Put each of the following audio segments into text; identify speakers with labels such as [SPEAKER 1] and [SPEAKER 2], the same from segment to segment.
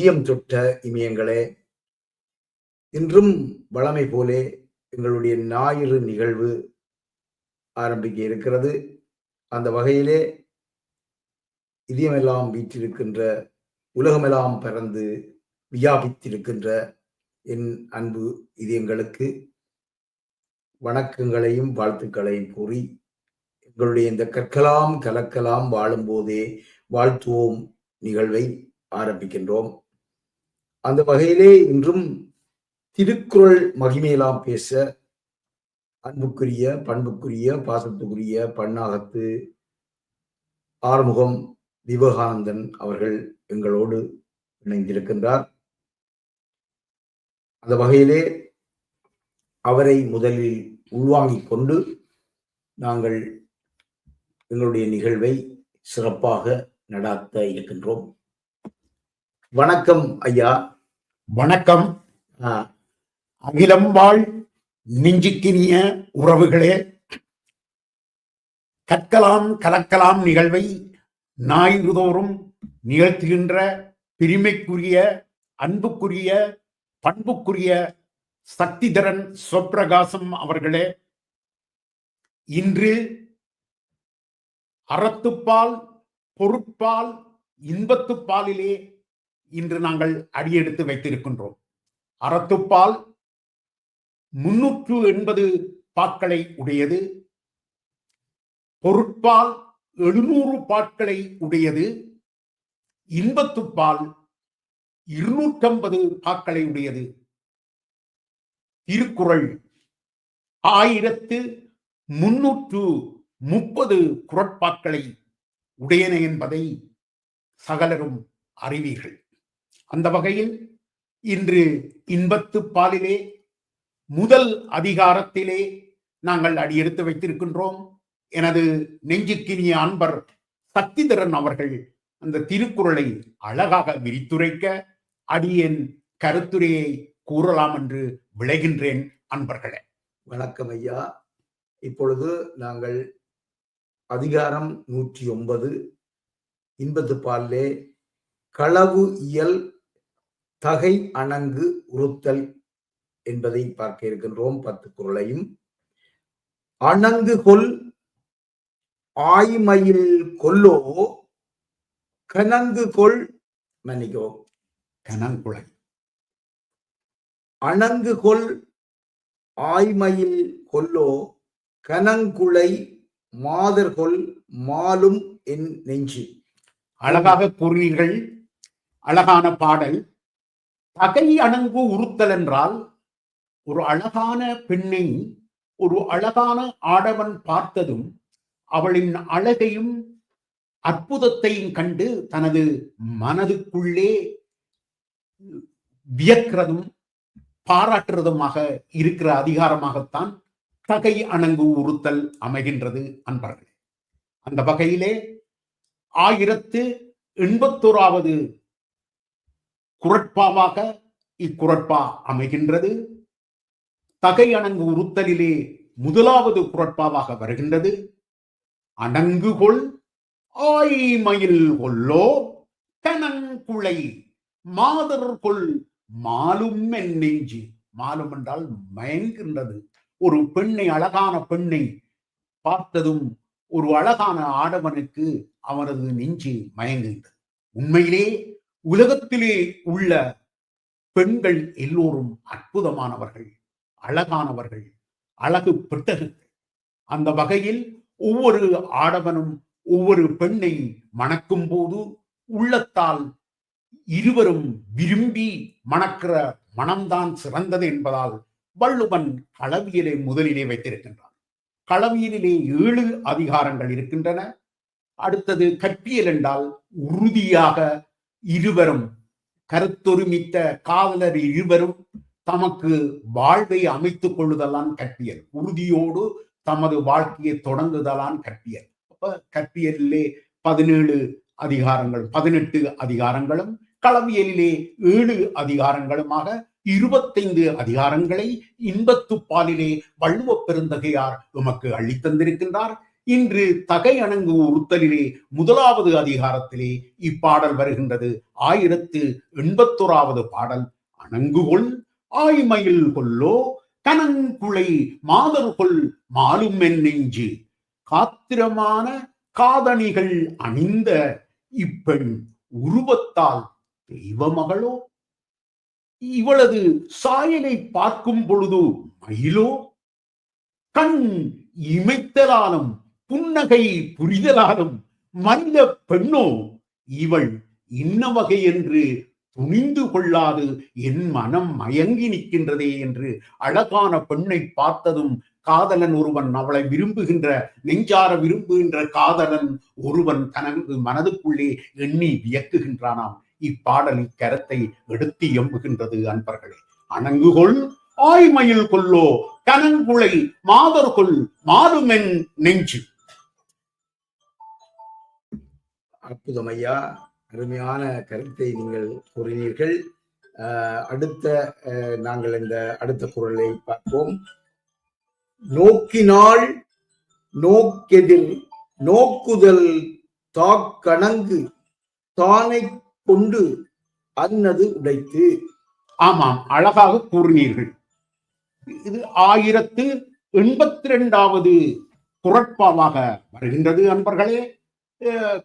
[SPEAKER 1] இதயம் தொட்ட இமயங்களே இன்றும் வளமை போலே எங்களுடைய ஞாயிறு நிகழ்வு ஆரம்பிக்க இருக்கிறது. அந்த வகையிலே இதயமெல்லாம் வீற்றிருக்கின்ற உலகமெல்லாம் பறந்து வியாபித்திருக்கின்ற என் அன்பு இதயங்களுக்கு வணக்கங்களையும் வாழ்த்துக்களையும் கூறி எங்களுடைய இந்த கற்கலாம் கலக்கலாம் வாழும்போதே வாழ்த்துவோம் நிகழ்வை ஆரம்பிக்கின்றோம். அந்த வகையிலே இன்றும் திருக்குறள் மகிமையெல்லாம் பேச அன்புக்குரிய பண்புக்குரிய பாசத்துக்குரிய பன்னாகத்து ஆறுமுகம் விவேகானந்தன் அவர்கள் எங்களோடு இணைந்திருக்கின்றார். அந்த வகையிலே அவரை முதலில் உள்வாங்கிக் கொண்டு நாங்கள் எங்களுடைய நிகழ்வை சிறப்பாக நடாத்த இருக்கின்றோம். வணக்கம் ஐயா.
[SPEAKER 2] வணக்கம். அகிலம் வாழ் நெஞ்சுக்கினிய உறவுகளே கற்கலாம் கலக்கலாம் நிகழ்வை ஞாயிறுதோறும் நிகழ்த்துகின்ற பெருமைக்குரிய அன்புக்குரிய பண்புக்குரிய சக்திதரன் சொப்பிரகாசம் அவர்களே இன்று அறத்துப்பால் பொருட்பால் இன்பத்துப்பாலிலே இன்று நாங்கள் அடியெடுத்து வைத்திருக்கின்றோம். அறத்துப்பால் முன்னூற்று எண்பது பாக்களை உடையது. பொருட்பால் எழுநூறு பாட்களை உடையது. இன்பத்துப்பால் இருநூற்றம்பது பாக்களை உடையது. திருக்குறள் ஆயிரத்து முன்னூற்று முப்பது குரட்பாக்களை உடையன என்பதை சகலரும் அறிவீர்கள். அந்த வகையில் இன்று இன்பத்து பாலிலே முதல் அதிகாரத்திலே நாங்கள் அடியெடுத்து வைத்திருக்கின்றோம். எனது நெஞ்சுக்கினிய அன்பர் சக்திதரன் அவர்கள் அந்த திருக்குறளை அழகாக விரித்துரைக்க அடியேன் கருத்துரையை கூறலாம் என்று விளைகின்றேன் அன்பர்களே.
[SPEAKER 1] வணக்கம் ஐயா. இப்பொழுது நாங்கள் அதிகாரம் நூற்றி ஒன்பது இன்பத்து பாலிலே களவு இயல் தகை அணங்கு உறுத்தல் என்பதை பார்க்க இருக்கின்றோம் பத்து குரலையும். அணங்கு கொல் ஆய்மையில் கொல்லோ கனங்கு கொள் மன்னிக்கோ
[SPEAKER 2] கணங்குழை
[SPEAKER 1] அணங்கு கொல் ஆய்மையில் கொல்லோ கனங்குளை மாதர்கொல் மாலும் என் நெஞ்சு.
[SPEAKER 2] அழகாக கூறினீர்கள். அழகான பாடல். தகை அணங்கு உறுத்தல் என்றால் ஒரு அழகான பெண்ணை ஒரு அழகான ஆடவன் பார்த்ததும் அவளின் அழகையும் அற்புதத்தையும் கண்டு தனது மனதுக்குள்ளே வியக்கிறதும் பாராட்டுறதுமாக இருக்கிற அதிகாரமாகத்தான் தகை அணங்கு உறுத்தல் அமைகின்றது அன்பர்களே. அந்த வகையிலே ஆயிரத்து எண்பத்தோராவது குரட்பாவாக இக்குரட்பா அமைகின்றது. தகை அணங்கு உறுத்தலிலே முதலாவது குரட்பாவாக வருகின்றது. அணங்குகொள் ஆய்மயில் கொல்லோ கனங்குளை மாதர் கொள் மாலும் என் நெஞ்சு. மாலும் என்றால் மயங்குகின்றது. ஒரு பெண்ணை அழகான பெண்ணை பார்த்ததும் ஒரு அழகான ஆடவனுக்கு அவனது நெஞ்சு மயங்குகின்றது. உண்மையிலே உலகத்திலே உள்ள பெண்கள் எல்லோரும் அற்புதமானவர்கள் அழகானவர்கள் அழகு பெட்டகங்கள் அந்த வகையில் ஒவ்வொரு ஆடவனும் ஒவ்வொரு பெண்ணை மணக்கும் போது உள்ளத்தால் இருவரும் விரும்பி மணக்கிற மனம்தான் சிறந்தது என்பதால் வள்ளுவன் களவியலை முதலிலே வைத்திருக்கின்றான். களவியலிலே ஏழு அதிகாரங்கள் இருக்கின்றன. அடுத்தது கற்பியல் என்றால் உறுதியாக இருவரும் கருத்தொருமித்த காவலர் இருவரும் தமக்கு வாழ்வை அமைத்துக் கொள்ளுதலான் கற்பியல் உறுதியோடு தமது வாழ்க்கையை தொடங்குதலான் கற்பியல் அப்ப கற்பியலிலே பதினேழு அதிகாரங்கள் பதினெட்டு அதிகாரங்களும் களவியலிலே ஏழு அதிகாரங்களுமாக இருபத்தைந்து அதிகாரங்களை இன்பத்துப்பாலிலே வள்ளுவ பெருந்தகையார் உமக்கு அள்ளித்தந்திருக்கின்றார் இன்று தகை அணங்கு உறுத்தலிலே முதலாவது அதிகாரத்திலே இப்பாடல் வருகின்றது. ஆயிரத்து எண்பத்தோராவது பாடல். அணங்குகொள் ஆய்மயில் கொல்லோ கனங்குளை மாதர்கொள் மாலும் என் நெஞ்சு. காத்திரமான காதணிகள் அணிந்த இப்பெண் உருவத்தால் தெய்வமகளோ? இவளது சாயலை பார்க்கும் பொழுது மயிலோ? கண் இமைத்தலாலும் புன்னகை புரிதலாலும் மனித பெண்ணோ இவள் இன்ன வகை என்று துணிந்து கொள்ளாது என் மனம் மயங்கி நிற்கின்றதே என்று அழகான பெண்ணை பார்த்ததும் காதலன் ஒருவன் அவளை விரும்புகின்ற நெஞ்சார விரும்புகின்ற காதலன் ஒருவன் தனது மனதுக்குள்ளே எண்ணி வியக்குகின்றானாம். இப்பாடல் இக்கரத்தை எடுத்து எம்புகின்றது அன்பர்களே. அணங்குகொள் ஆய்மயில் கொல்லோ கனங்குளை மாதர்கொள் மாறுமென் நெஞ்சு.
[SPEAKER 1] அற்புதம் ஐயா அருமையான கருத்தை நீங்கள் கூறினீர்கள். அடுத்த அஹ், நாங்கள் இந்த அடுத்த குரலை பார்ப்போம். நோக்கினால் நோக்கெதிர் நோக்குதல் தாக்கணங்கு தானை கொண்டு அன்னது உடைத்து.
[SPEAKER 2] ஆமாம் அழகாக கூறினீர்கள். இது ஆயிரத்து எண்பத்தி ரெண்டாவது குரட்பாவாக வருகின்றது அன்பர்களே.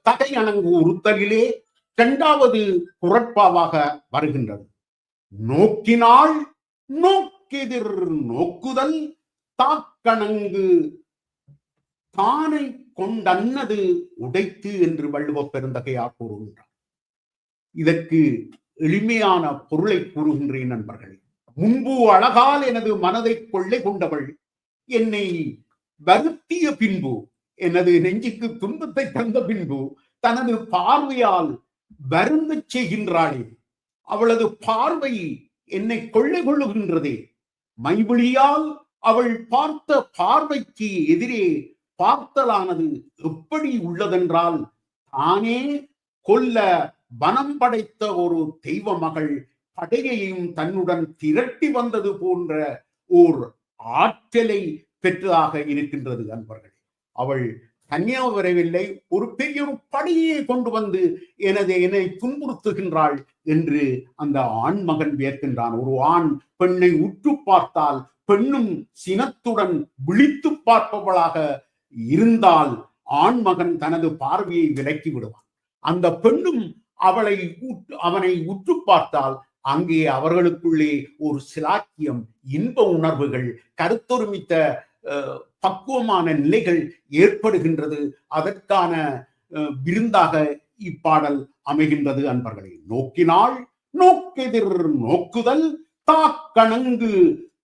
[SPEAKER 2] தகை அணங்கு உறுத்தலிலே இரண்டாவது குரட்பாவாக வருகின்றது. நோக்கினால் நோக்கெதிர் நோக்குதல் தாக்கணங்கு தானை கொண்டன்னது உடைத்து என்று வள்ளுவப் பெருந்தகையார் கூறுகின்றார். இதற்கு எளிமையான பொருளை கூறுகின்றேன் நண்பர்களே. முன்பு அழகால் எனது மனதை கொள்ளை கொண்டவள் என்னை வருத்திய பின்பு எனது நெஞ்சுக்கு துன்பத்தை தந்த பின்பு தனது பார்வையால் வருந்தச் செய்கின்றாளே. அவளது பார்வை என்னை கொள்ளை கொள்ளுகின்றதே. மைவிழியால் அவள் பார்த்த பார்வைக்கு எதிரே பார்த்தலானது எப்படி உள்ளதென்றால் தானே கொல்ல வனம் படைத்த ஒரு தெய்வ மகள் படையையும் தன்னுடன் திரட்டி வந்தது போன்ற ஓர் ஆற்றலை பெற்றதாக இருக்கின்றது அன்பர்கள். அவள் தனியா வரவில்லை. ஒரு பெரிய ஒரு படையை கொண்டு வந்து எனது என்னை துன்புறுத்துகின்றாள் என்று அந்த ஆண் மகன் வியக்கின்றான் ஒரு ஆண் பெண்ணை உற்று பார்த்தால் பெண்ணும் சினத்துடன் விழித்து பார்ப்பவளாக இருந்தால் ஆண் மகன் தனது பார்வையை விலக்கி விடுவான். அந்த பெண்ணும் அவளை அவனை உற்று பார்த்தால் அங்கே அவர்களுக்குள்ளே ஒரு சிலாக்கியம் இன்ப உணர்வுகள் கருத்தொருமித்த பக்குவமான நிலைகள் ஏற்படுகின்றது. அதற்கான அஹ், விருந்தாக இப்பாடல் அமைகின்றது அன்பர்களை. நோக்கினால் நோக்கெதிர் நோக்குதல் தாக்கணங்கு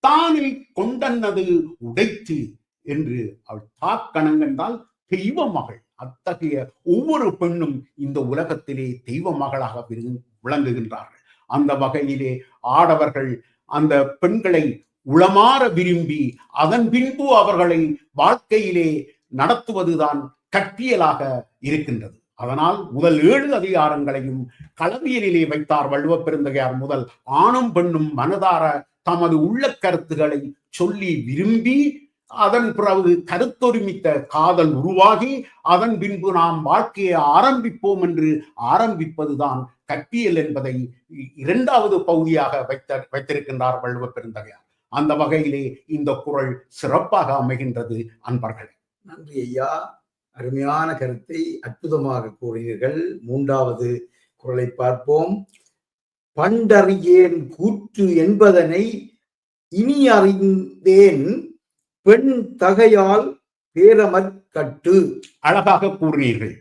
[SPEAKER 2] தானில் கொண்டன்னது உடைத்து என்று அவள் தாக்கணங்கென்றால் தெய்வ மகள் அத்தகைய ஒவ்வொரு பெண்ணும் இந்த உலகத்திலே தெய்வ மகளாக விரு- விளங்குகின்றார்கள். அந்த வகையிலே ஆடவர்கள் அந்த பெண்களை உளமாற விரும்பி அதன் பின்பு அவர்களை வாழ்க்கையிலே நடத்துவதுதான் கட்டியலாக இருக்கின்றது. அதனால் முதல் ஏழு அதிகாரங்களையும் களவியலிலே வைத்தார் வள்ளுவ பெருந்தகையார் முதல். ஆணும் பெண்ணும் மனதார தமது உள்ள கருத்துக்களை சொல்லி விரும்பி அதன் பிறகு கருத்தொருமித்த காதல் உருவாகி அதன் பின்பு நாம் வாழ்க்கையை ஆரம்பிப்போம் என்று ஆரம்பிப்பதுதான் கற்பியல் என்பதை இரண்டாவது பகுதியாக வைத்த வைத்திருக்கின்றார் வள்ளுவ பெருந்தகையார். அந்த வகையிலே இந்த குறள் சிறப்பாக அமைகின்றது அன்பர்களே.
[SPEAKER 1] நன்றி ஐயா. அருமையான கருத்தை அற்புதமாக கூறினீர்கள். மூன்றாவது குரலை பார்ப்போம். பண்டறியேன் கூற்று என்பதனை இனி அறிந்தேன் பெண் தகையால் பேரமற் கட்டு.
[SPEAKER 2] அழகாக கூறினீர்கள்.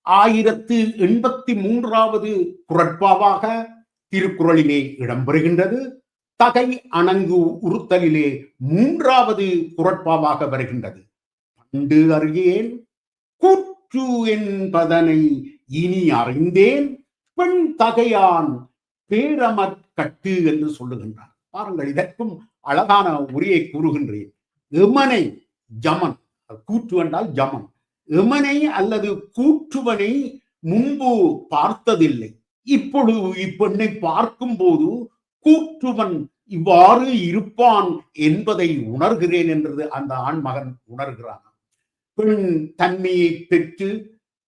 [SPEAKER 2] ஆயிரத்து எண்பத்தி மூன்றாவது குரட்பாவாக திருக்குறளிலே இடம்பெறுகின்றது. தகை அணங்கு உறுத்தலிலே மூன்றாவது குரட்பாவாக வருகின்றது. பண்டு அறியேன் கூற்று என்பதனை இனி அறிந்தேன் பெண் தகையான் பேரமற் கட்டு என்று சொல்லுகின்றார். பாருங்கள் இதற்கும் அழகான உரையை கூறுகின்றேன். எமனை ஜமன் கூற்று என்றால் ஜமன். எமனை அல்லது கூற்றுவனை முன்பு பார்த்ததில்லை. இப்பொழுது இப்பெண்ணை பார்க்கும் போது கூற்றுவன் இவ்வாறு இருப்பான் என்பதை உணர்கிறேன் என்றது அந்த ஆண்மகன் உணர்கிறான். பெண் தன்மையை பெற்று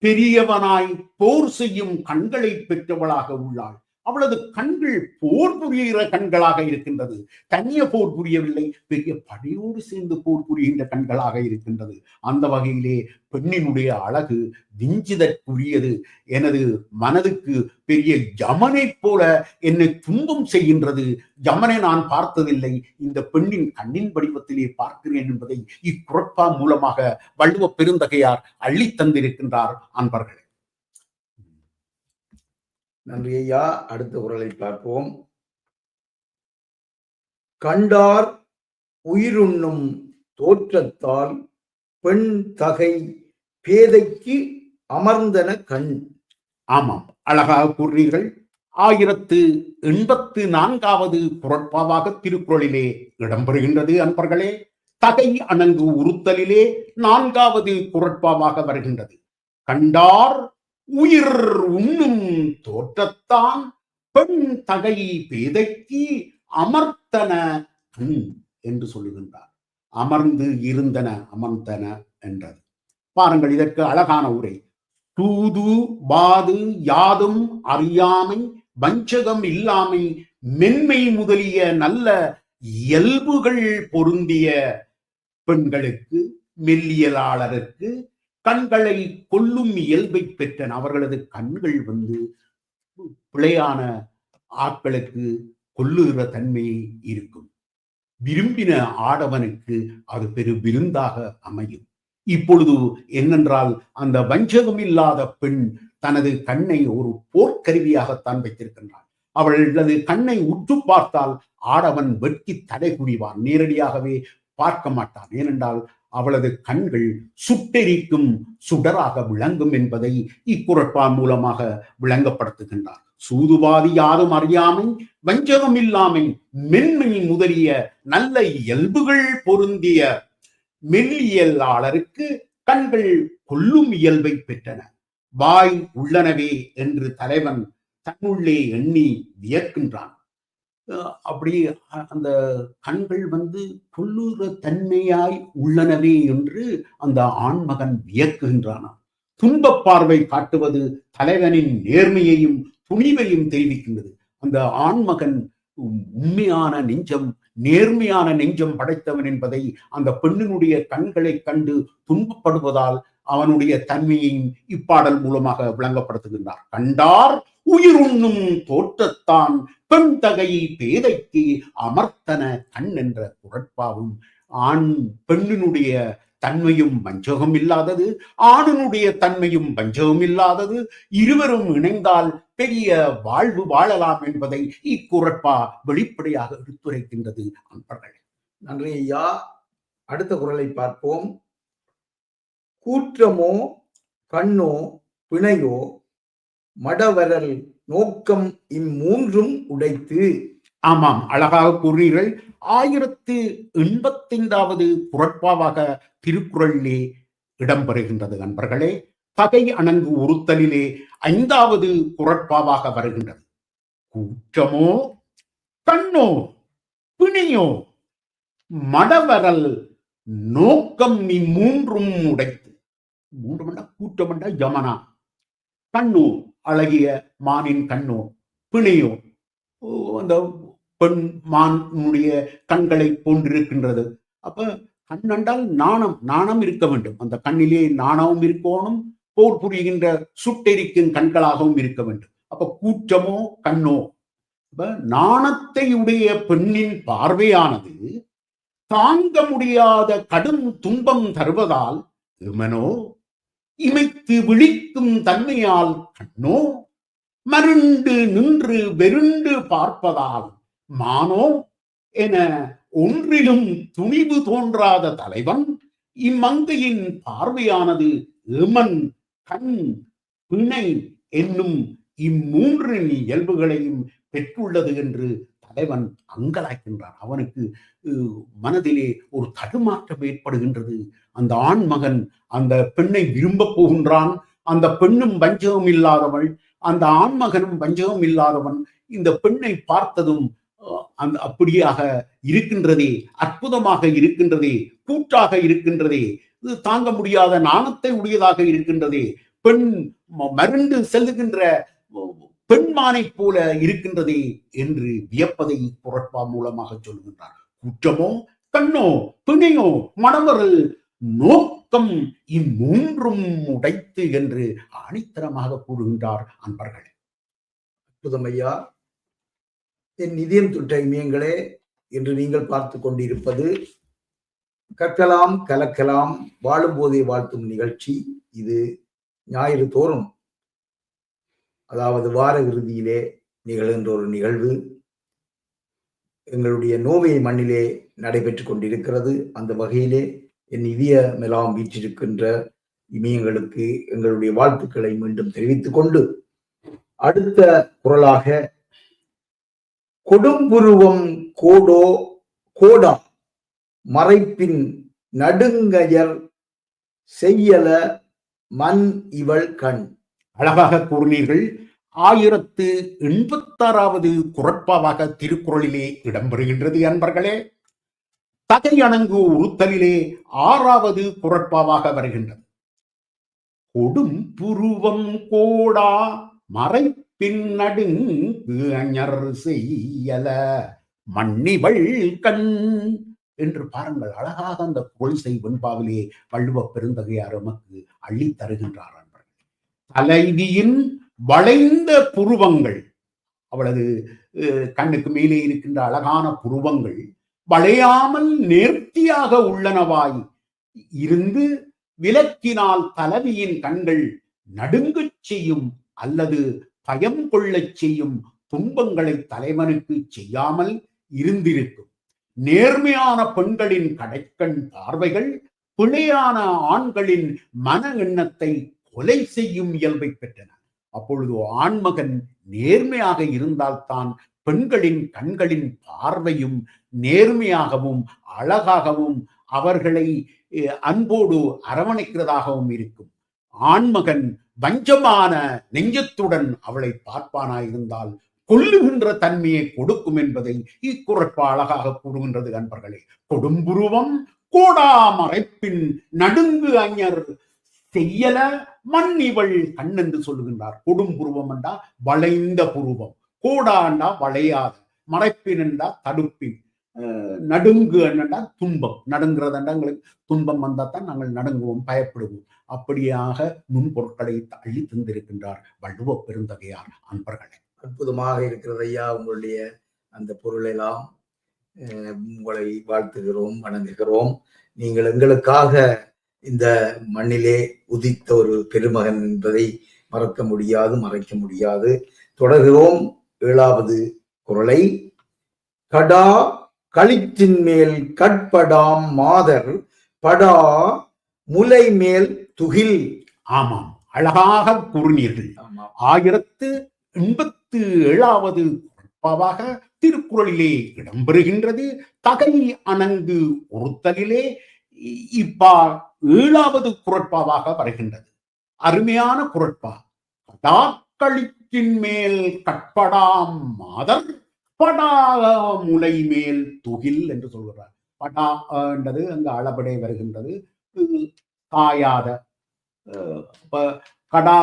[SPEAKER 2] பெரியவனாய் போர் செய்யும் கண்களை பெற்றவளாக உள்ளாள். அவளது கண்கள் போர் புரிகிற கண்களாக இருக்கின்றது. தனிய போர் புரியவில்லை. பெரிய படையோடு சேர்ந்து போர் புரிகின்ற கண்களாக இருக்கின்றது. அந்த வகையிலே பெண்ணினுடைய அழகு விஞ்சிதற்குரியது. எனது மனதுக்கு பெரிய யமனைப் போல என்னை துன்பம் செய்கின்றது. யமனை நான் பார்த்ததில்லை. இந்த பெண்ணின் கண்ணின் வடிவத்திலே பார்க்கிறேன் என்பதை இக்குறப்பா மூலமாக வள்ளுவ பெருந்தகையார் அள்ளித் தந்திருக்கின்றார் அன்பர்களே.
[SPEAKER 1] நன்றி ஐயா அடுத்த குரலை பார்ப்போம். கண்டார் உயிருண்ணும் தோற்றத்தால் பெண் தகை பேதைக்கு அமர்ந்தன கண்.
[SPEAKER 2] ஆமாம். அழகாக கூறுறீர்கள் ஆயிரத்து எண்பத்து நான்காவது குரட்பாவாக திருக்குறளிலே இடம்பெறுகின்றது அன்பர்களே. தகை அணங்கு உறுத்தலிலே நான்காவது குரட்பாவாக வருகின்றது. கண்டார் உயிர் உண்ணும் தோற்றத்தான் பெண் தகை பேதைக்கு அமர்த்தன என்று சொல்லுகின்றார். அமர்ந்து இருந்தன அமர்ந்தன என்றது. பாருங்கள் இதற்கு அழகான உரை. தூது பாது யாதும் அறியாமை வஞ்சகம் இல்லாமை மென்மை முதலிய நல்ல இயல்புகள் பொருந்திய பெண்களுக்கு மெல்லியலாளருக்கு கண்களை கொல்லும் இயல்பை பெற்றன. அவர்களது கண்கள் வந்து பிழையான ஆட்களுக்கு கொல்லுகிற தன்மை இருக்கும். விரும்பின ஆடவனுக்கு அது பெரு விருந்தாக அமையும். இப்பொழுது என்னென்றால் அந்த வஞ்சகம் இல்லாத பெண் தனது கண்ணை ஒரு போர்க்கருவியாகத்தான் வைத்திருக்கின்றாள். அவளது கண்ணை உற்று பார்த்தால் ஆடவன் வெட்கி தடை புரிவான். நேரடியாகவே பார்க்க மாட்டான். ஏனென்றால் அவளது கண்கள் சுட்டெரிக்கும் சுடராக விளங்கும் என்பதை இக்குறப்பா மூலமாக விளங்கப்படுத்துகின்றார் சூதுவாதி யாரும் அறியாமை வஞ்சகம் இல்லாமை மென்மை முதலிய நல்ல இயல்புகள் பொருந்திய மெல்லியலாளருக்கு கண்கள் கொல்லும் இயல்பை பெற்றன. வாய் உள்ளனவே என்று தலைவன் தன்னுள்ளே எண்ணி வியக்கின்றான் அப்படி அந்த கண்கள் வந்து கொல்லுற தன்மையாய் உள்ளனவே என்று அந்த ஆண்மகன் வியக்குகின்றானாம். துன்பப் பார்வை காட்டுவது தலைவனின் நேர்மையையும் துணிவையும் தெரிவிக்கின்றது. அந்த ஆண்மகன் உம் உண்மையான நெஞ்சம் நேர்மையான நெஞ்சம் படைத்தவன் என்பதை அந்த பெண்ணினுடைய கண்களைக் கண்டு துன்பப்படுவதால் அவனுடைய தன்மையையும் இப்பாடல் மூலமாக விளங்கப்படுத்துகின்றார். கண்டார் உயிர் உண்ணும் தோற்றத்தான் பெண் தகை பேதைக்கு அமர்த்தன கண் என்ற குரட்பாவும் ஆண் பெண்ணினுடைய தன்மையும் வஞ்சகம் இல்லாதது ஆணினுடைய தன்மையும் வஞ்சகம் இல்லாதது இருவரும் இணைந்தால் பெரிய வாழ்வு வாழலாம் என்பதை இக்குரட்பா வெளிப்படையாக எடுத்துரைக்கின்றது அன்பர்கள்.
[SPEAKER 1] நன்றி ஐயா. அடுத்த குரலை பார்ப்போம். கூற்றமோ கண்ணோ பிணையோ மடவரல் நோக்கம் இம்மூன்றும் உடைத்து.
[SPEAKER 2] ஆமாம் அழகாக கூறுகிறீர்கள். ஆயிரத்து எண்பத்தைந்தாவது புறப்பாவாக திருக்குறளிலே இடம்பெறுகின்றது நண்பர்களே. பகை அணங்கு உறுத்தலிலே ஐந்தாவது குரட்பாவாக வருகின்றது. கூற்றமோ கண்ணோ பிணியோ மடவரல் நோக்கம் இம்மூன்றும் உடைத்து. மூன்று மண்டா கூற்றமண்டா யமனா. கண்ணூர் அழகிய மானின் கண்ணோ பிணையோ ஓ, அந்த பெண் மானுடைய கண்களை போன்றிருக்கின்றது. அப்ப கண் என்றால் நாணம் நாணம் இருக்க வேண்டும். அந்த கண்ணிலே நாணமும் இருக்கணும் போர் புரிகின்ற சுட்டெரிக்கும் கண்களாகவும் இருக்க வேண்டும். அப்ப கூற்றமோ கண்ணோ? அப்ப நாணத்தை உடைய பெண்ணின் பார்வையானது தாங்க முடியாத கடும் துன்பம் தருவதால் இமனோ இமைத்து விழிக்கும் தன்மையால் கண்ணோ மருண்டு நின்று வெருண்டு பார்ப்பதால் மானோ என ஒன்றிலும் துணிவு தோன்றாத தலைவன் இம்மங்கையின் பார்வையானது எமன் கண் பிணை என்னும் இம்மூன்றின் இயல்புகளையும் பெற்றுள்ளது என்று தலைவன் அங்கலாய்க்கின்றான் அவனுக்கு மனதிலே ஒரு தடுமாற்றம் ஏற்படுகின்றது. அந்த ஆண்மகன் அந்த பெண்ணை விரும்பப் போகின்றான். அந்த பெண்ணும் வஞ்சகம் இல்லாதவள். அந்த ஆண்மகனும் வஞ்சகம் இல்லாதவன் இந்த பெண்ணை பார்த்ததும் அஹ், அந்த அப்படியாக இருக்கின்றதே அற்புதமாக இருக்கின்றதே கூட்டாக இருக்கின்றதே இது தாங்க முடியாத நாணத்தை உடையதாக இருக்கின்றதே பெண் மருண்டு செல்லுகின்ற பெண்மானை போல இருக்கின்றதே என்று வியப்பதை புரட்பா மூலமாக சொல்கின்றார். குற்றமோ கண்ணோ பிணையோ மணவரல் நோக்கம் இம்மூன்றும் உடைத்து என்று ஆணித்தரமாக கூறுகின்றார் அன்பர்களே.
[SPEAKER 1] அற்புதமையா என் நிதியம் தொட்ட இமயங்களே என்று நீங்கள் பார்த்து கொண்டிருப்பது கற்கலாம் கலக்கலாம் வாழும் போதே வாழ்த்தும் நிகழ்ச்சி. இது ஞாயிறு தோறும் அதாவது வார இறுதியிலே நிகழ்கின்ற ஒரு நிகழ்வு. எங்களுடைய நோவை மண்ணிலே நடைபெற்று கொண்டிருக்கிறது. அந்த வகையிலே என் இதயமெல்லாம் வீற்றிருக்கின்ற இமயங்களுக்கு எங்களுடைய வாழ்த்துக்களை மீண்டும் தெரிவித்துக் கொண்டு அடுத்த குரலாக கொடும்புருவம் கோடோ கோடா மறைப்பின் நடுங்கயர் செய்யல மண் இவள் கண்.
[SPEAKER 2] அழகாக கூறினீர்கள். ஆயிரத்து எண்பத்தாறாவது குரட்பாவாக திருக்குறளிலே இடம்பெறுகின்றது அன்பர்களே. தகை அணங்கு உறுத்தலிலே ஆறாவது குரட்பாவாக வருகின்றது. கொடும் புருவம் கோடா மறைப்பின் பின்னடுங்கர் செய்யல. மன்னிவள் கண் என்று பாருங்கள் அழகாக அந்த கொள்சை வெண்பாவிலே வள்ளுவ பெருந்தகையார் நமக்கு அள்ளித் தருகின்றார் அன்பர்கள். தலைவியின் வளைந்த புருவங்கள் அவளது கண்ணுக்கு மேலே இருக்கின்ற அழகான புருவங்கள் வளையாமல் நேர்த்தியாக உள்ளனவாய் இருந்து விலக்கினால் தலைவியின் கண்கள் நடுங்கச் செய்யும் அல்லது பயம் கொள்ளச் செய்யும் துன்பங்களை தலைவனுக்கு செய்யாமல் இருந்திருக்கும். நேர்மையான பெண்களின் கடைக்கண் பார்வைகள் பிழையான ஆண்களின் மன எண்ணத்தை கொலை செய்யும் இயல்பை பெற்றன. அப்பொழுது ஆண்மகன் நேர்மையாக இருந்தால்தான் பெண்களின் கண்களின் பார்வையும் நேர்மையாகவும் அழகாகவும் அவர்களை அன்போடு அரவணைக்கிறதாகவும் இருக்கும். ஆண்மகன் வஞ்சமான நெஞ்சத்துடன் அவளை பார்ப்பானாயிருந்தால் கொல்லுகின்ற தன்மையை கொடுக்கும் என்பதை இக்குறப்பா அழகாக கூறுகின்றது அன்பர்களே கொடும்புருவம் கோடாமறைப்பின் நடுங்கு அஞர் செய்யல மண் இவள் கண் என்று சொல்லுகின்றார் கொடும்புருவம் என்றா வளைந்த புருவம். கோடாண்டா வளையாத. மறைப்பின் என்றா தடுப்பின். நடுங்கு என்னண்டா துன்பம். நடுங்கிறதண்டா எங்களுக்கு துன்பம் வந்தால் தான் நாங்கள் நடுங்குவோம் பயப்படுவோம். அப்படியாக நுண்பொருட்களை அள்ளி தந்திருக்கின்றார் வள்ளுவ பெருந்தகையார் அன்பர்களே.
[SPEAKER 1] அற்புதமாக இருக்கிறது ஐயா உங்களுடைய அந்த பொருளெல்லாம். அஹ், உங்களை வாழ்த்துகிறோம் வணங்குகிறோம். நீங்கள் எங்களுக்காக இந்த மண்ணிலே உதித்த ஒரு பெருமகன் என்பதை மறக்க முடியாது மறைக்க முடியாது. தொடர்கிறோம் ஏழாவது குரலை. கடா களிற்றின் மேல் கட்படாம் மாதர் படா முலை மேல் துகில்.
[SPEAKER 2] ஆமாம் அழகாக கூறினீர்கள். ஆயிரத்து எண்பத்து ஏழாவது குரட்பாவாக திருக்குறளிலே இடம்பெறுகின்றது. தகை அணங்கு ஒருத்தலிலே இப்பா ஏழாவது குரட்பாவாக வருகின்றது. அருமையான குரட்பா. கடாக்களிக்கின் மேல் கட்படாம் மாதர் படா முலை மேல் துகில் என்று சொல்கிறார். படா அஹ், என்றது அங்கு அளபடை வருகின்றது. காயாத அஹ், கடா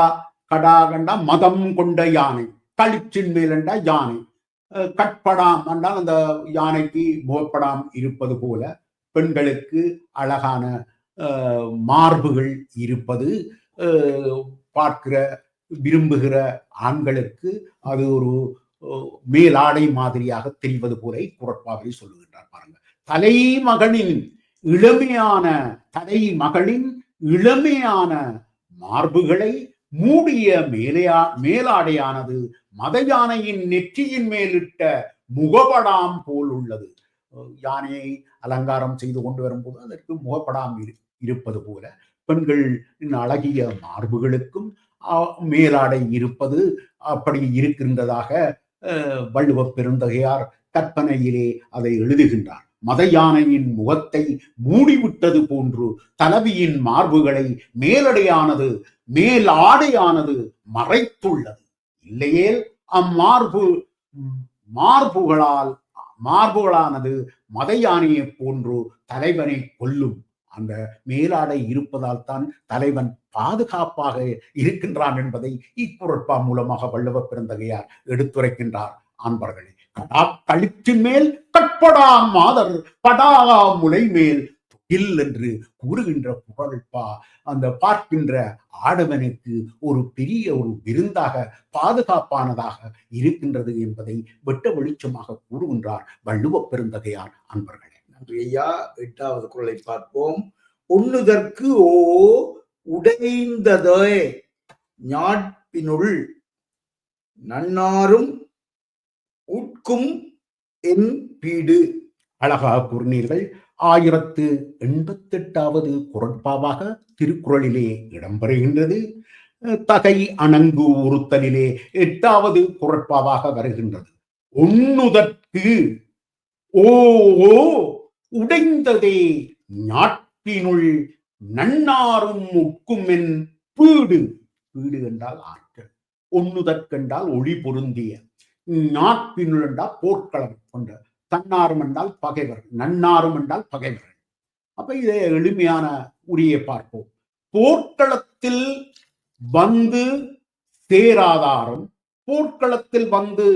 [SPEAKER 2] கடா கண்டா மதம் கொண்ட யானை களிற்றின் மேல் என்றா யானை. அஹ், கட்படாம் என்றால் அந்த யானைக்கு முகப்படாம் இருப்பது போல பெண்களுக்கு அழகான மார்புகள் இருப்பது பார்க்கிற விரும்புகிற ஆண்களுக்கு அது ஒரு மேலாடை மாதிரியாக தெரிவது போல குரட்பாவை சொல்லுகின்றார் பாருங்க. தலைமகனின் இளமையான தலைமகளின் இளமையான மார்புகளை மூடிய மேலையா மேலாடையானது மத யானையின் நெற்றியின் மேலிட்ட முகப்படாம் போல் உள்ளது. யானையை அலங்காரம் செய்து கொண்டு வரும்போது அதற்கு முகப்படாம் இருக்கு இருப்பது போல பெண்களின் அழகிய மார்புகளுக்கும் மேலாடை இருப்பது அப்படி இருக்கின்றதாக அஹ், வள்ளுவ பெருந்தகையார் கற்பனையிலே அதை எழுதுகின்றார். மத யானையின் முகத்தை மூடிவிட்டது போன்று தலைவியின் மார்புகளை மேலடையானது மேல் ஆடையானது மறைத்துள்ளது. இல்லையேல் அம்மார்பு மார்புகளால் மார்புகளானது மத யானையைப் போன்று தலைவனை கொல்லும். அந்த மேலாடை இருப்பதால் தான் தலைவன் பாதுகாப்பாக இருக்கின்றான் என்பதை இக்குரட்பா மூலமாக வள்ளுவ பிறந்தகையார் எடுத்துரைக்கின்றார். அன்பர்களே கடா கழுத்தின் மேல் கட்படா மாதர் படா முலை மேல் துகில் என்று கூறுகின்ற புகழ்ப்பா அந்த பார்க்கின்ற ஆடவனுக்கு ஒரு பெரிய ஒரு விருந்தாக பாதுகாப்பானதாக இருக்கின்றது என்பதை வெட்ட வெளிச்சமாக கூறுகின்றார் வள்ளுவ பெருந்தகையார். அன்பர்களே
[SPEAKER 1] நன்றி ஐயா எட்டாவது குரலை பார்ப்போம். உண்ணுதற்கு ஓ உடைந்ததே ஞாட்பினுள் நன்னாரும் உட்கும் என் பீடு.
[SPEAKER 2] அழகாக கூறினீர்கள். ஆயிரத்து எண்பத்தி எட்டாவது குரட்பாவாக திருக்குறளிலே இடம்பெறுகின்றது. தகை அணங்கு உறுத்தலிலே எட்டாவது குரட்பாவாக வருகின்றது. ஒண்ணுதற்கு ஓ ஓ உடைந்ததே ஞாட்பினுள் நன்னாரும் முக்கும் என் பீடு. பீடு என்றால் ஆற்றல். ஒண்ணுதற்கென்றால் ஒளி பொருந்திய. ஞாட்பினுள் என்றால் போர்க்களம் கொண்ட தன்னாரும் என்றால் பகைவர். நன்னாரும் என்றால் பகைவர்கள். அப்ப இதை எளிமையான உரியை பார்ப்போம். போர்க்களத்தில் வந்து சேராதாரும் போர்க்களத்தில் வந்து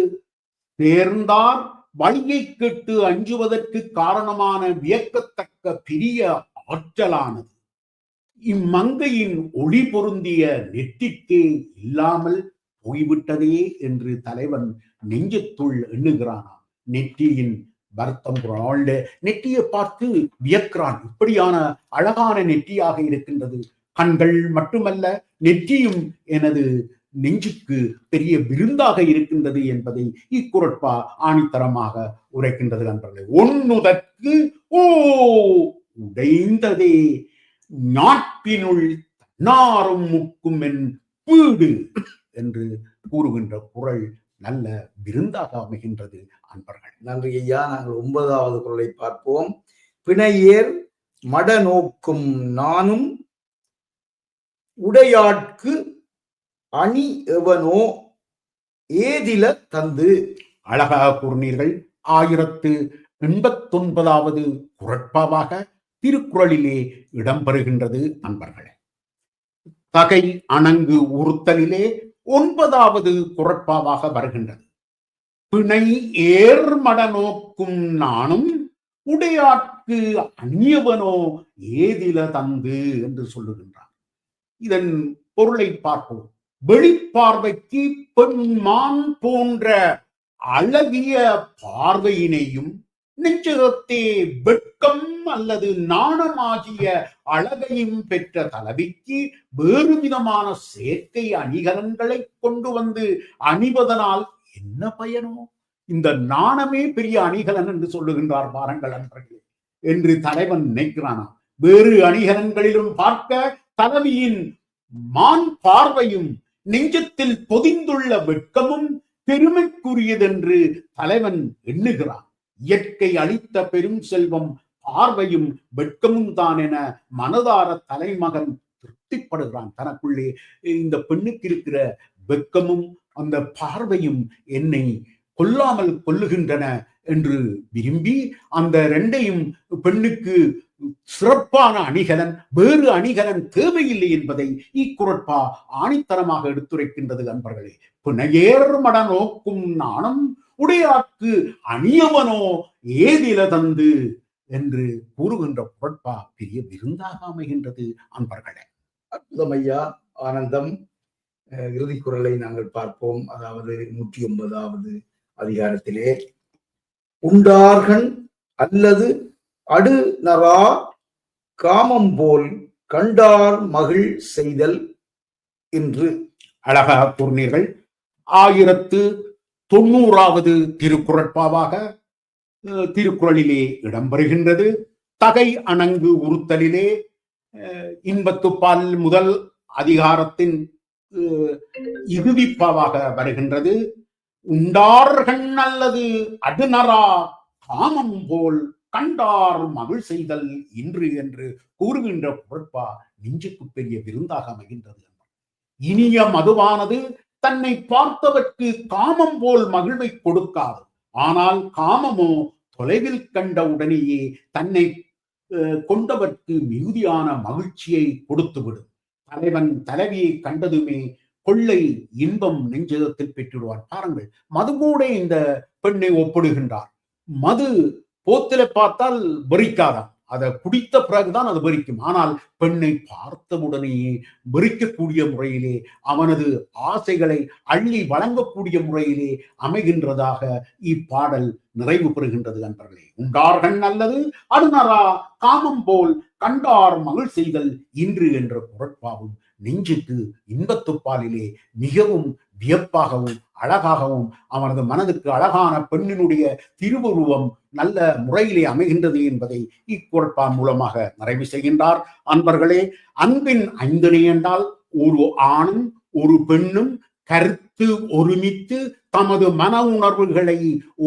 [SPEAKER 2] சேர்ந்தார் வழியை கேட்டு அஞ்சுவதற்கு காரணமான வியக்கத்தக்க பெரிய ஆற்றலானது. இம்மங்கையின் ஒளி பொருந்திய நெற்றிக்கே இல்லாமல் போய்விட்டதே என்று தலைவன் நெஞ்சத்துள் எண்ணுகிறானாம். நெற்றியின் வருத்தம் நெற்றியை பார்த்து வியக்கிறான். இப்படியான அழகான நெற்றியாக இருக்கின்றது. கண்கள் மட்டுமல்ல நெற்றியும் எனது நெஞ்சுக்கு பெரிய விருந்தாக இருக்கின்றது என்பதை இக்குரட்பா ஆணித்தரமாக உரைக்கின்றது நண்பர்களே. ஒன்னுதற்கு ஓ உடைந்ததே நாட்டினுள் நாரும் முக்கும் என் வீடு என்று கூறுகின்ற குரல் நல்ல விருந்தாக அமைகின்றது அன்பர்கள்
[SPEAKER 1] நன்றி ஐயா. நாங்கள் ஒன்பதாவது குரலை பார்ப்போம். பிணையேர் மட நோக்கும் நானும் உடையாட்கு அணி எவனோ ஏதில தந்து
[SPEAKER 2] அழகாக கூறினீர்கள். ஆயிரத்து எண்பத்தொன்பதாவது குரட்பாவாக திருக்குறளிலே இடம்பெறுகின்றது நண்பர்களே. தகை அணங்கு உறுத்தலிலே ஒன்பதாவது குரட்பாவாக வருகின்றது. பிணை ஏர்மட நோக்கும் நானும் உடையாட்கு அந்நியவனோ ஏதில தந்து என்று சொல்லுகின்றார் இதன் பொருளை பார்ப்போம். வெளிப்பார்வைக்கு பெண்மான் போன்ற அழகிய பார்வையினையும் நெஞ்சகத்தே வெட்கம் அல்லது நாணமாகிய அழகையும் பெற்ற தலைவிக்கு வேறு விதமான சேர்க்கை அணிகலன்களை கொண்டு வந்து அணிவதனால் என்ன பயனோ? இந்த நாணமே பெரிய அணிகலன் என்று சொல்லுகின்றார் பாருங்கள் அன்பர்களே என்று தலைவன் நினைக்கிறானா? வேறு அணிகலன்களிலும் பார்க்க தலைவியின் மான் பார்வையும் நெஞ்சத்தில் பொதிந்துள்ள வெட்கமும் பெருமைக்குரியதென்று தலைவன் எண்ணுகிறான். இயற்கை அளித்த பெரும் செல்வம் பார்வையும் வெட்கமும் தான் என மனதார தலைமகன் திருப்திப்படுகிறான். தனக்குள்ளே இந்த பெண்ணுக்கு இருக்கிற வெட்கமும் அந்த பார்வையும் என்னை கொல்லாமல் கொல்லுகின்றன என்று விரும்பி அந்த ரெண்டையும் பெண்ணுக்கு சிறப்பான அணிகலன் வேறு அணிகலன் தேவையில்லை என்பதை இக்குரட்பா ஆணித்தரமாக எடுத்துரைக்கின்றது அன்பர்களே. பிணையேர் மட நோக்கும் நாணம் உடையாக்கு அணியவனோ ஏதில தந்து என்று கூறுகின்ற குரட்பா பெரிய விருந்தாக அமைகின்றது அன்பர்களே.
[SPEAKER 1] அற்புதம் ஐயா ஆனந்தம் அஹ், இறுதி குரலை நாங்கள் பார்ப்போம். அதாவது நூற்றி ஒன்பதாவது அதிகாரத்திலே உண்டார்கள் அல்லது அடு நரா காமம் போல் கண்டார் மகிழ் செய்தல் என்று
[SPEAKER 2] அழகா கூறினீர்கள். ஆயிரத்து தொண்ணூறாவது திருக்குறட்பாவாக அஹ், திருக்குறளிலே இடம்பெறுகின்றது. தகை அணங்கு உறுத்தலிலே அஹ், இன்பத்துப்பால் முதல் அதிகாரத்தின் இறுதிப்பாவாக வருகின்றது. உண்டார்கள் அல்லது அடுநரா காமம் போல் கண்டார் மகிழ் செய்தல் இன்று என்று கூறுகின்ற பொருட்பா நெஞ்சுக்கு பெரிய விருந்தாக அமைகின்றது இனிய மதுவானது தன்னை பார்த்தவர்க்கு காமம் போல் மகிழ்வை கொடுக்காது. ஆனால் காமமோ தொலைவில் கண்ட உடனேயே தன்னை அஹ், கொண்டவர்க்கு மிகுதியான மகிழ்ச்சியை கொடுத்துவிடும். தலைவன் தலைவியை கண்டதுமே கொள்ளை இன்பம் நெஞ்சகத்தில் பெற்றுடுவான் பாருங்கள் மதுவோட இந்த பெண்ணை ஒப்பிடுகின்றார். மது போத்தில பார்த்தால் பறிக்காதான் அதை குடித்த பிறகுதான் அது பறிக்கும் ஆனால் பெண்ணை பார்த்தவுடனேயே பறிக்கக்கூடிய முறையிலே அவனது ஆசைகளை அள்ளி வழங்கக்கூடிய முறையிலே அமைகின்றதாக இப்பாடல் நிறைவு பெறுகின்றது நண்பர்களே. உண்டார்கள் நல்லது அடுநரா காமம் போல் கண்டார் மகிழ் செய்தல் இன்று என்ற குரட்பாவும் நெஞ்சுக்கு இன்பத்துப்பாலிலே மிகவும் வியப்பாகவும் அழகாகவும் அவனது மனதுக்கு அழகான பெண்ணினுடைய திருவுருவம் நல்ல முறையிலே அமைகின்றது என்பதை இக்குறப்பா மூலமாக நிறைவு செய்கின்றார். அன்பர்களே அன்பின் ஐந்தணி என்றால் ஒரு ஆணும் ஒரு பெண்ணும் கருத்து ஒருமித்து தமது மன உணர்வுகளை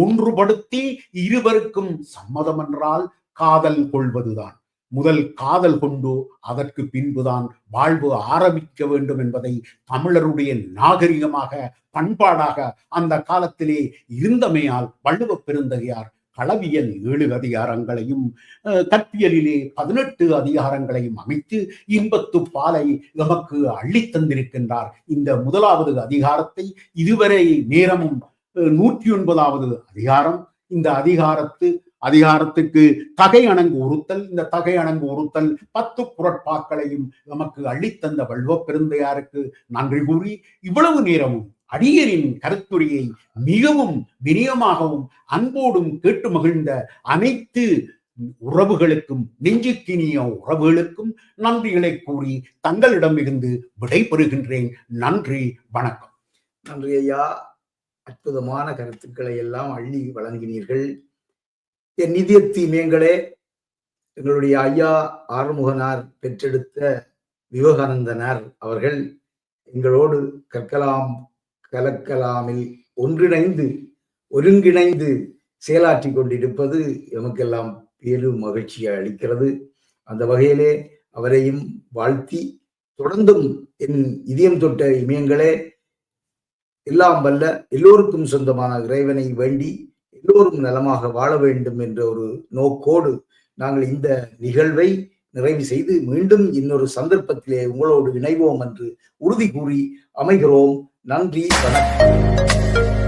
[SPEAKER 2] ஒன்றுபடுத்தி இருவருக்கும் சம்மதம் என்றால் காதல் கொள்வதுதான். முதல் காதல் கொண்டு அதற்கு பின்புதான் வாழ்வு ஆரம்பிக்க வேண்டும் என்பதை தமிழருடைய நாகரிகமாக பண்பாடாக அந்த காலத்திலே இருந்தமையால் வள்ளுவ பெருந்தகையார் களவியல் ஏழு அதிகாரங்களையும் அஹ், கற்பியலிலே பதினெட்டு அதிகாரங்களையும் அமைத்து இன்பத்து பாலை நமக்கு அள்ளித் தந்திருக்கின்றார். இந்த முதலாவது அதிகாரத்தை இதுவரை நேரமும் அஹ், நூற்றி ஒன்பதாவது அதிகாரம். இந்த அதிகாரத்து அதிகாரத்துக்கு தகை அணங்கு உறுத்தல் இந்த தகை அணங்கு உறுத்தல் பத்து குரட்பாக்களையும் நமக்கு அள்ளித்தந்த வள்ளுவ பெருந்தையாருக்கு நன்றி கூறி இவ்வளவு நேரமும் அடியரின் கருத்துரையை மிகவும் வினயமாகவும் அன்போடும் கேட்டு மகிழ்ந்த அனைத்து உறவுகளுக்கும் நெஞ்சுக்கினிய உறவுகளுக்கும் நன்றிகளை கூறி தங்களிடமிருந்து விடைபெறுகின்றேன். நன்றி வணக்கம்.
[SPEAKER 1] நன்றி ஐயா அற்புதமான கருத்துக்களை எல்லாம் அள்ளி வழங்கினீர்கள். என் நிதியத்தி தீமியங்களே எங்களுடைய ஐயா ஆறுமுகனார் பெற்றெடுத்த விவேகானந்தனார் அவர்கள் எங்களோடு கற்கலாம் கலக்கலாமில் ஒன்றிணைந்து ஒருங்கிணைந்து செயலாற்றி கொண்டிருப்பது எமக்கெல்லாம் பெரும் மகிழ்ச்சியை அளிக்கிறது. அந்த வகையிலே அவரையும் வாழ்த்தி தொடர்ந்தும் என் இதயம் தொட்ட இமயங்களே எல்லாம் வல்ல எல்லோருக்கும் சொந்தமான இறைவனை வேண்டி எல்லோரும் நலமாக வாழ வேண்டும் என்ற ஒரு நோக்கோடு நாங்கள் இந்த நிகழ்வை நிறைவு செய்து மீண்டும் இன்னொரு சந்தர்ப்பத்திலே உங்களோடு இணைவோம் என்று உறுதி கூறி அமைகிறோம். நன்றி வணக்கம்.